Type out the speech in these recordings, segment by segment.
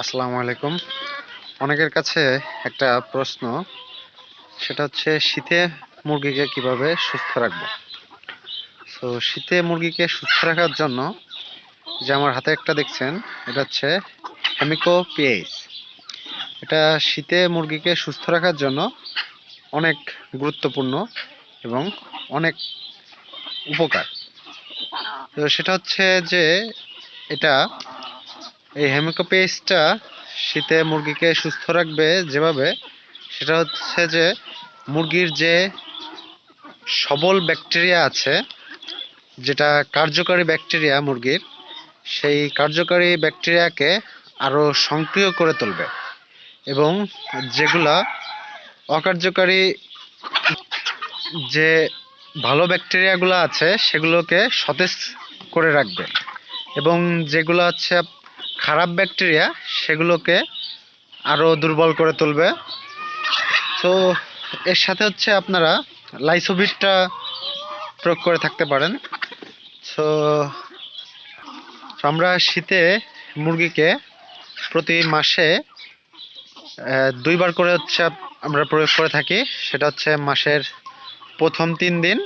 আসসালামু আলাইকুম। অনেকের কাছে একটা প্রশ্ন, সেটা হচ্ছে শীতে মুরগিকে কীভাবে সুস্থ রাখব? তো শীতে মুরগিকে সুস্থ রাখার জন্য যে আমার হাতে একটা দেখছেন, এটা হচ্ছে হেমিকো পিএইচ এটা শীতে মুরগিকে সুস্থ রাখার জন্য অনেক গুরুত্বপূর্ণ এবং অনেক উপকার। তো সেটা হচ্ছে যে, এটা এই হেমিকো পেস্টটা শীতে মুরগিকে সুস্থ রাখবে যেভাবে, সেটা হচ্ছে যে মুরগির যে সবল ব্যাকটেরিয়া আছে, যেটা কার্যকারী ব্যাকটেরিয়া মুরগির, সেই কার্যকারী ব্যাকটেরিয়াকে আরও সক্রিয় করে তুলবে এবং যেগুলা অকার্যকারী যে ভালো ব্যাকটেরিয়াগুলো আছে, সেগুলোকে সতেজ করে রাখবে এবং যেগুলো হচ্ছে খারাপ ব্যাকটেরিয়া সেগুলোকে আরও দুর্বল করে তুলবে। তো এর সাথে হচ্ছে আপনারা লাইসোভিটটা প্রয়োগ করে থাকতে পারেন। তো আমরা শীতে মুরগিকে প্রতি মাসে দুইবার করে হচ্ছে আমরা প্রয়োগ করে থাকি। সেটা হচ্ছে মাসের প্রথম তিন দিন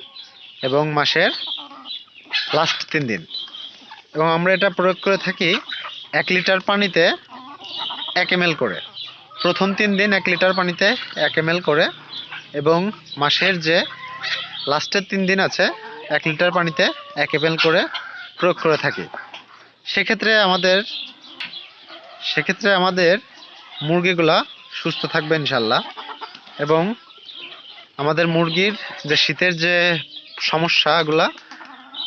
এবং মাসের লাস্ট তিন দিন। এবং আমরা এটা প্রয়োগ করে থাকি এক লিটার পানিতে এক এম করে। প্রথম তিন দিন এক লিটার পানিতে এক এম করে এবং মাসের যে লাস্টের তিন দিন আছে, এক লিটার পানিতে এক এম করে প্রয়োগ করে থাকি। সেক্ষেত্রে আমাদের সেক্ষেত্রে আমাদের মুরগিগুলা সুস্থ থাকবে ইনশাল্লাহ এবং আমাদের মুরগির যে শীতের যে সমস্যাগুলা,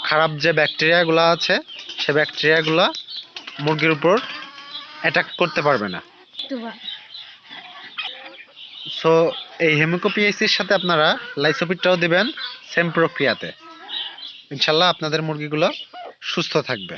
খারাপ যে ব্যাকটেরিয়াগুলো আছে, সে ব্যাকটেরিয়াগুলো মুরগির উপর অ্যাটাক করতে পারবে না। সো এই হেমিকোপিএসির সাথে আপনারা লাইসোপিটটাও দেবেন সেম প্রক্রিয়াতে। ইনশাল্লাহ আপনাদের মুরগিগুলো সুস্থ থাকবে।